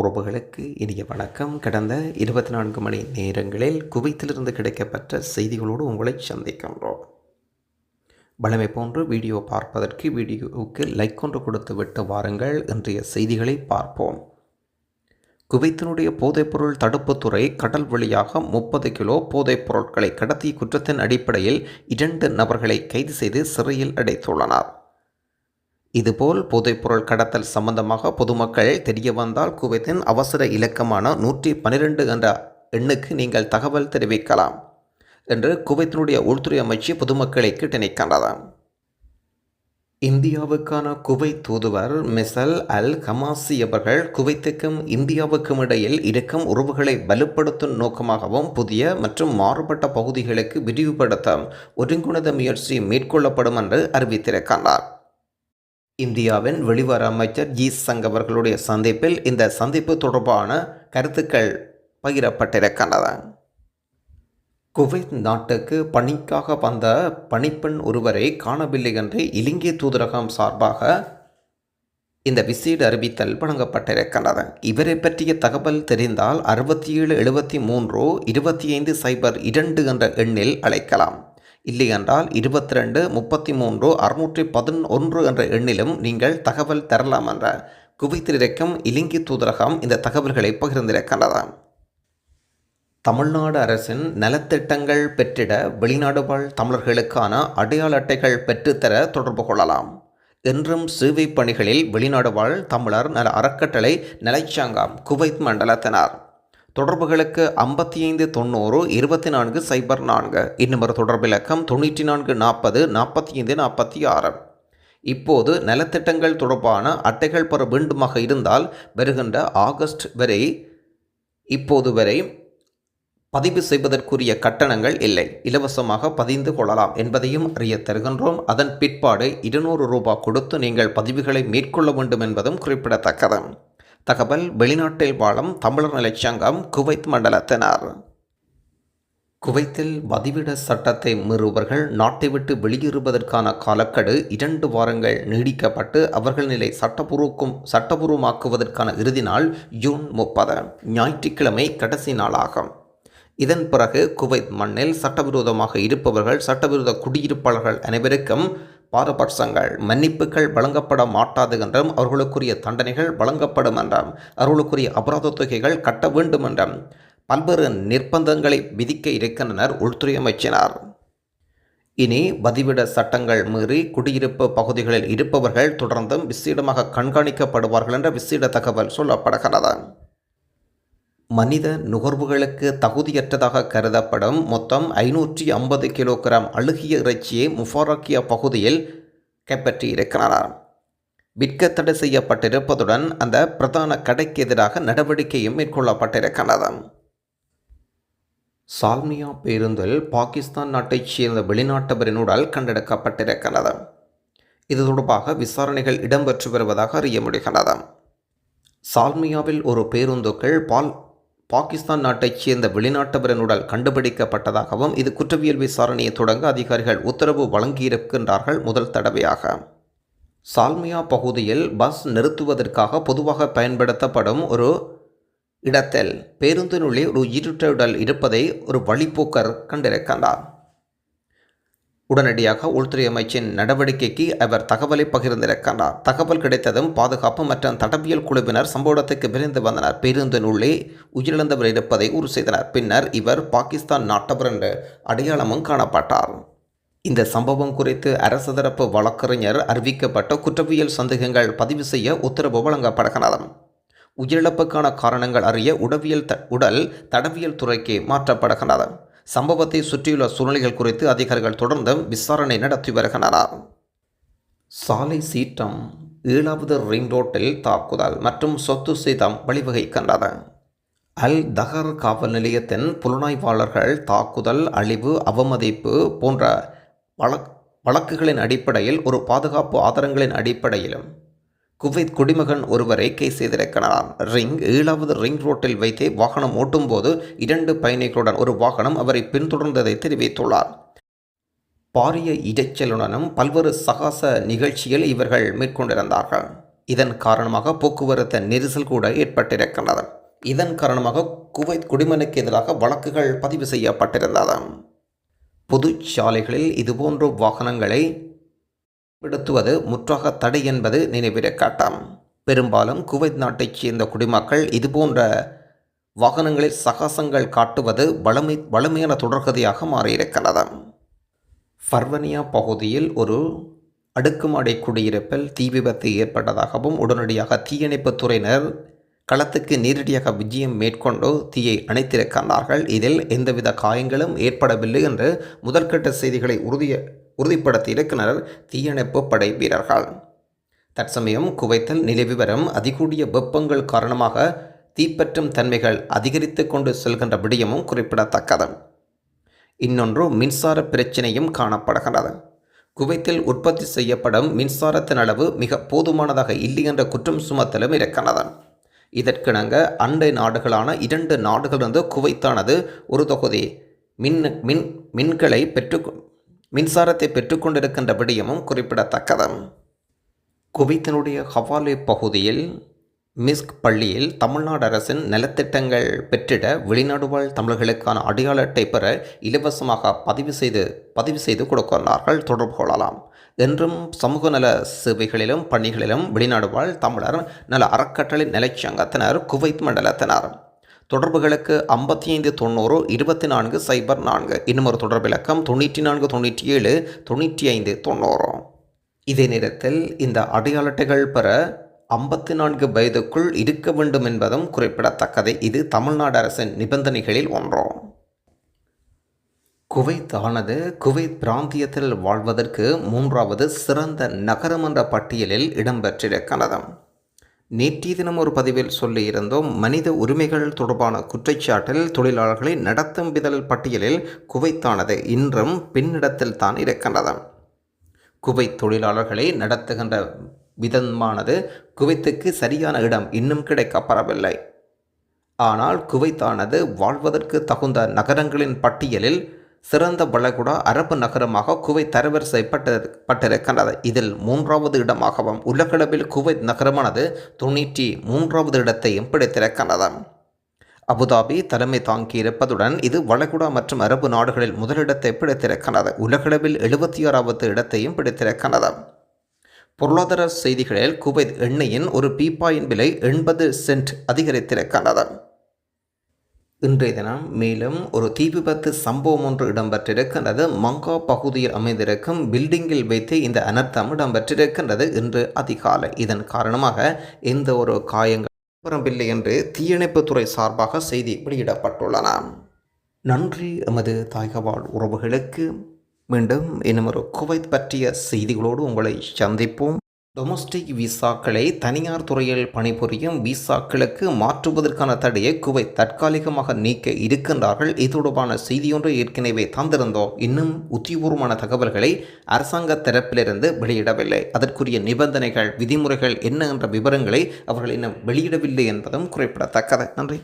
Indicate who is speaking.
Speaker 1: உறவுகளுக்கு இனிய வணக்கம். கடந்த இருபத்தி நான்கு மணி நேரங்களில் குவைத்திலிருந்து கிடைக்கப்பட்ட செய்திகளோடு உங்களை சந்திக்கின்றோம் வளமை போன்று வீடியோ பார்ப்பதற்கு வீடியோவுக்கு லைக் ஒன்று கொடுத்து விட்டு வாருங்கள். இன்றைய செய்திகளை பார்ப்போம். குவைத்தினுடைய போதைப்பொருள் தடுப்புத்துறை கடல் வழியாக முப்பது கிலோ போதைப் பொருட்களை கடத்திய குற்றத்தின் அடிப்படையில் இரண்டு நபர்களை கைது செய்து சிறையில் அடைத்துள்ளனர். இதுபோல் போதைப்பொருள் கடத்தல் சம்பந்தமாக பொதுமக்கள் தெரிய வந்தால் குவைத்தின் அவசர இலக்கமான நூற்றி பன்னிரெண்டு என்ற எண்ணுக்கு நீங்கள் தகவல் தெரிவிக்கலாம் என்று குவைத்தினுடைய உள்துறை அமைச்சு பொதுமக்களை கேட்டிருக்கின்றது இந்தியாவுக்கான குவைத் தூதுவர் மிசல் அல் ஹமாசி அவர்கள் குவைத்துக்கும் இந்தியாவுக்கும் இடையில் இருக்கும் உறவுகளை வலுப்படுத்தும் நோக்கமாகவும் புதிய மற்றும் மாறுபட்ட பகுதிகளுக்கு விரிவுபடுத்த ஒருங்குணத முயற்சி மேற்கொள்ளப்படும் என்று அறிவித்திருக்கின்றார். இந்தியாவின் வெளிவர அமைச்சர் ஜி. சங் அவர்களுடைய சந்திப்பில் இந்த சந்திப்பு தொடர்பான கருத்துக்கள் பகிரப்பட்டிருக்கின்றன. குவைத் நாட்டுக்கு பணிக்காக வந்த பணிப்பெண் ஒருவரை காணவில்லை என்று இலங்கை தூதரகம் சார்பாக இந்த விசேட அறிவித்தல் வழங்கப்பட்டிருக்கின்றது. இவரை பற்றிய தகவல் தெரிந்தால் அறுபத்தி ஏழு எழுபத்தி மூன்று இருபத்தி ஐந்து சைபர் இரண்டு என்ற எண்ணில் அழைக்கலாம். இல்லையென்றால் இருபத்தி ரெண்டு முப்பத்தி மூன்று அறுநூற்றி பதினொன்று என்ற எண்ணிலும் நீங்கள் தகவல் தரலாம் என்ற குவைத்தில் இலங்கை தூதரகம் இந்த தகவல்களை பகிர்ந்திருக்கின்றது தமிழ்நாடு அரசின் நலத்திட்டங்கள் பெற்றிட வெளிநாடு வாழ் தமிழர்களுக்கான அடையாள அட்டைகள் பெற்றுத்தர தொடர்பு கொள்ளலாம். என்றும் சேவை பணிகளில் வெளிநாடு வாழ் தமிழர் நல அறக்கட்டளை நிலைச்சாங்கம் குவைத் மண்டலத்தினர். தொடர்புகளுக்கு ஐம்பத்தி ஐந்து தொண்ணூறு இருபத்தி நான்கு சைபர் நான்கு. இன்னும் ஒரு தொடர்பு இலக்கம் தொண்ணூற்றி நான்கு நாற்பது நாற்பத்தி ஐந்து நாற்பத்தி ஆறு இப்போது நலத்திட்டங்கள் தொடர்பான அட்டைகள் பெற வேண்டுமாக இருந்தால் வருகின்ற ஆகஸ்ட் வரை இப்போது வரை பதிவு செய்வதற்குரிய கட்டணங்கள் இல்லை. இலவசமாக பதிந்து கொள்ளலாம் என்பதையும் அறிய தருகின்றோம். அதன் பிற்பாடு இருநூறு ரூபாய் கொடுத்து நீங்கள் பதிவுகளை மேற்கொள்ள வேண்டும் என்பதும் குறிப்பிடத்தக்கது. தகவல் வெளிநாட்டில் வாழும் தமிழர் நிலைச்சங்கம் குவைத் மண்டலத்தினர். குவைத்தில் வதிவிட சட்டத்தை மீறுபவர்கள் நாட்டை விட்டு வெளியேறுவதற்கான காலக்கெடு இரண்டு வாரங்கள் நீடிக்கப்பட்டு அவர்கள் நிலை சட்டபூர்வக்கும் சட்டபூர்வமாக்குவதற்கான இறுதி நாள் ஜூன் முப்பது ஞாயிற்றுக்கிழமை கடைசி நாளாகும். இதன் பிறகு குவைத் மண்ணில் சட்டவிரோதமாக இருப்பவர்கள் சட்டவிரோத குடியிருப்பாளர்கள் அனைவருக்கும் பாரபட்சங்கள் மன்னிப்புகள் வழங்கப்பட மாட்டாது என்றும் அவர்களுக்குரிய தண்டனைகள் வழங்கப்படும் என்றும் அவர்களுக்குரிய அபராத தொகைகள் கட்ட வேண்டும் என்றும் பல்வேறு நிர்பந்தங்களை விதிக்க இருக்கின்றனர் உள்துறை அமைச்சினார். இனி வதிவிட சட்டங்கள் மீறி குடியிருப்பு பகுதிகளில் இருப்பவர்கள் தொடர்ந்தும் விசேடமாக கண்காணிக்கப்படுவார்கள் என்ற விசேட தகவல் சொல்லப்படுகிறது. மனித நுகர்வுகளுக்கு தகுதியற்றதாக கருதப்படும் மொத்தம் ஐநூற்றி ஐம்பது கிலோகிராம் அழுகிய இறைச்சியை முஃபாரக்கியா பகுதியில் கைப்பற்றியிருக்கிறாராம். விற்க தடை செய்யப்பட்டிருப்பதுடன் அந்த பிரதான கடைக்கு எதிராக நடவடிக்கையும் மேற்கொள்ளப்பட்டிருக்கிறது சால்மியா பேருந்தில் பாகிஸ்தான் நாட்டைச் சேர்ந்த வெளிநாட்டவரின் உடல் கண்டெடுக்கப்பட்டிருக்கிறது இது தொடர்பாக விசாரணைகள் இடம்பெற்று வருவதாக அறிய முடிகிறது சால்மியாவில் ஒரு பேருந்துகள் பால் பாகிஸ்தான் நாட்டைச் சேர்ந்த வெளிநாட்டவரின் உடல் கண்டுபிடிக்கப்பட்டதாகவும் இது குற்றவியல் விசாரணையை தொடங்க அதிகாரிகள் உத்தரவு வழங்கியிருக்கின்றார்கள் முதல் தடவையாக. சால்மியா பகுதியில் பஸ் நிறுத்துவதற்காக பொதுவாக பயன்படுத்தப்படும் ஒரு இடத்தில் பேருந்தினுள்ளே ஒரு இருட்ட உடல் இருப்பதை ஒரு வழிப்போக்கர் கண்டிருக்கின்றார். உடனடியாக உள்துறை அமைச்சின் நடவடிக்கைக்கு அவர் தகவலை பகிர்ந்திருக்கிறார். தகவல் கிடைத்ததும் பாதுகாப்பு மற்றும் தடவியல் குழுவினர் சம்பவத்துக்கு விரைந்து வந்தனர். பேருந்தின் உள்ளே உயிரிழந்தவர் இருப்பதை உறுதி செய்தனர். பின்னர் இவர் பாகிஸ்தான் நாட்டவர் என்ற அடையாளமும் காணப்பட்டார். இந்த சம்பவம் குறித்து அரசு தரப்பு வழக்கறிஞர் அறிவிக்கப்பட்ட குற்றவியல் சந்தேகங்கள் பதிவு செய்ய உத்தரவு வழங்கப்படுகிறது. உயிரிழப்புக்கான காரணங்கள் அறிய உடவியல் த உடல் தடவியல் துறைக்கு மாற்றப்படுகிறது. சம்பவத்தை சுற்றியுள்ள சூழ்நிலைகள் குறித்து அதிகாரிகள் தொடர்ந்து விசாரணை நடத்தி வருகின்றனர். சாலை சீற்றம் ஏழாவது ரிங் ரோட்டில் தாக்குதல் மற்றும் சொத்து சேதம் வழிவகைக்கின்றது. அல் தஹர் காவல் நிலையத்தின் புலனாய்வாளர்கள் தாக்குதல் அழிவு அவமதிப்பு போன்ற வழக் வழக்குகளின் அடிப்படையில் ஒரு பாதுகாப்பு ஆதாரங்களின் அடிப்படையிலும் குவைத் குடிமகன் ஒருவரை கை செய்திருக்கிறார் ரிங் ஏழாவது ரிங் ரோட்டில் வைத்தே வாகனம் ஓட்டும்போது இரண்டு பயணிகளுடன் ஒரு வாகனம் அவரை பின்தொடர்ந்ததை தெரிவித்துள்ளார். பாரிய இடைச்சலுடனும் பல்வேறு சகாச நிகழ்ச்சியில் இவர்கள் மேற்கொண்டிருந்தார்கள். இதன் காரணமாக போக்குவரத்து நெரிசல் கூட ஏற்பட்டிருக்கிறது. இதன் காரணமாக குவைத் குடிமனுக்கு எதிராக வழக்குகள் பதிவு செய்யப்பட்டிருந்தது. பொது சாலைகளில் இதுபோன்ற வாகனங்களை விடுத்துவது முற்றாக தடை என்பது நினைவிருக்கட்டும் பெரும்பாலும் குவைத் நாட்டைச் சேர்ந்த குடிமக்கள் இதுபோன்ற வாகனங்களில் சகாசங்கள் காட்டுவது வளமை வலிமையான தொடர்கதையாக மாறியிருக்கிறது. ஃபர்வனியா பகுதியில் ஒரு அடுக்குமாடி குடியிருப்பில் தீ விபத்து ஏற்பட்டதாகவும் உடனடியாக தீயணைப்புத் துறையினர் களத்துக்கு நேரடியாக விஜயம் மேற்கொண்டு தீயை அணைத்திருக்கிறார்கள். இதில் எந்தவித காயங்களும் ஏற்படவில்லை என்று முதற்கட்ட செய்திகளை உறுதிய உறுதிப்படுத்தி இருக்கிறனர் தீயணைப்பு படை வீரர்கள். தற்சமயம் குவைத்தல் நிலவி வரும் அதிகூடிய வெப்பங்கள் காரணமாக தீப்பற்றும் தன்மைகள் அதிகரித்து கொண்டு செல்கின்ற விடயமும் குறிப்பிடத்தக்கது. இன்னொன்று மின்சார பிரச்சினையும் காணப்படுகிறது குவைத்தில் உற்பத்தி செய்யப்படும் மின்சாரத்தின் அளவு மிக போதுமானதாக இல்லை என்ற குற்றம் சுமத்தலும் இருக்கிறது இதற்கிணங்க அண்டை நாடுகளான இரண்டு நாடுகளிலிருந்து குவைத்தானது ஒரு தொகுதி மின் மின் மின்களை பெற்று மின்சாரத்தை பெற்றுக்கொண்டிருக்கின்ற விடயமும் குறிப்பிடத்தக்கது. குவைத்தினுடைய ஹவாலே பகுதியில் மிஸ்க் பள்ளியில் தமிழ்நாடு அரசின் நலத்திட்டங்கள் பெற்றிட வெளிநாடு வாழ் தமிழர்களுக்கான அடையாள அட்டை பெற இலவசமாக பதிவு செய்து பதிவு செய்து கொடுக்கிறார்கள். தொடர்பு கொள்ளலாம். என்றும் சமூக நல சேவைகளிலும் பணிகளிலும் வெளிநாடு வாழ் தமிழர் நல அறக்கட்டளை நிலைச்சங்கத்தினர் குவைத் மண்டலத்தினர். தொடர்புகளுக்கு ஐம்பத்தி ஐந்து தொண்ணூறு இருபத்தி நான்கு சைபர் நான்கு. இன்னும் ஒரு தொடர்பு இலக்கம் தொண்ணூற்றி நான்கு தொண்ணூற்றி ஏழு தொண்ணூற்றி ஐந்து தொண்ணூறு. இதே நேரத்தில் இந்த அடையாள அட்டைகள் பெற ஐம்பத்தி நான்கு வயதுக்குள் இருக்க வேண்டும் என்பதும் குறிப்பிடத்தக்கது. இது தமிழ்நாடு அரசின் நிபந்தனைகளில் ஒன்றும் குவைத் ஆனது குவைத் பிராந்தியத்தில் வாழ்வதற்கு மூன்றாவது சிறந்த நகரம் என்ற பட்டியலில் இடம்பெற்றிருக்கிறது. நேற்றைய தினம் ஒரு பதிவில் சொல்லியிருந்தோம் மனித உரிமைகள் தொடர்பான குற்றச்சாட்டில் தொழிலாளர்களை நடத்தும் விதல் பட்டியலில் குவைத்தானது இன்றும் பின்னிடத்தில் தான் இருக்கின்றது. குவைத் தொழிலாளர்களை நடத்துகின்ற விதமானது குவைத்துக்கு சரியான இடம் இன்னும் கிடைக்கப்பெறவில்லை. ஆனால் குவைத்தானது வாழ்வதற்கு தகுந்த நகரங்களின் பட்டியலில் சிறந்த வளைகுடா அரபு நகரமாக குவைத் தரவரிசைப்பட்டு பட்டிருக்கின்றது. இதில் மூன்றாவது இடமாகவும் உலகளவில் குவைத் நகரமானது தொண்ணூற்றி மூன்றாவது இடத்தையும் பிடித்திருக்கின்றது. அபுதாபி தலைமை தாங்கியிருப்பதுடன் இது வளைகுடா மற்றும் அரபு நாடுகளில் முதலிடத்தை பிடித்திருக்கின்றது. உலகளவில் எழுபத்தி ஆறாவது இடத்தையும் பிடித்திருக்கின்றது. பொருளாதார செய்திகளில் குவைத் எண்ணெயின் ஒரு பீப்பாயின் விலை எண்பது சென்ட் அதிகரித்திருக்கின்றது. இன்றைய தினம் மேலும் ஒரு தீ விபத்து சம்பவம் ஒன்று இடம்பெற்றிருக்கின்றது. மங்கா பகுதியில் அமைந்திருக்கும் பில்டிங்கில் வைத்து இந்த அனர்த்தம் இடம்பெற்றிருக்கின்றது இன்று அதிகாலை. இதன் காரணமாக எந்த ஒரு காயங்கள் என்று தீயணைப்புத்துறை சார்பாக செய்தி வெளியிடப்பட்டுள்ளன. நன்றி எமது தாய்கவால் உறவுகளுக்கு. மீண்டும் இன்னும் ஒரு குவைத் பற்றிய செய்திகளோடு உங்களை சந்திப்போம். டொமஸ்டிக் விசாக்களை தனியார் துறையில் பணிபுரியும் விசாக்களுக்கு மாற்றுவதற்கான தடையை குவைத் தற்காலிகமாக நீக்க இருக்கின்றார்கள். இது தொடர்பான செய்தியொன்று ஏற்கனவே தந்திருந்தோம். இன்னும் உத்தியபூர்வமான தகவல்களை அரசாங்க தரப்பிலிருந்து வெளியிடவில்லை. அதற்குரிய நிபந்தனைகள் விதிமுறைகள் என்ன என்ற விவரங்களை அவர்கள் இன்னும் வெளியிடவில்லை என்பதும் குறிப்பிடத்தக்கது. நன்றி.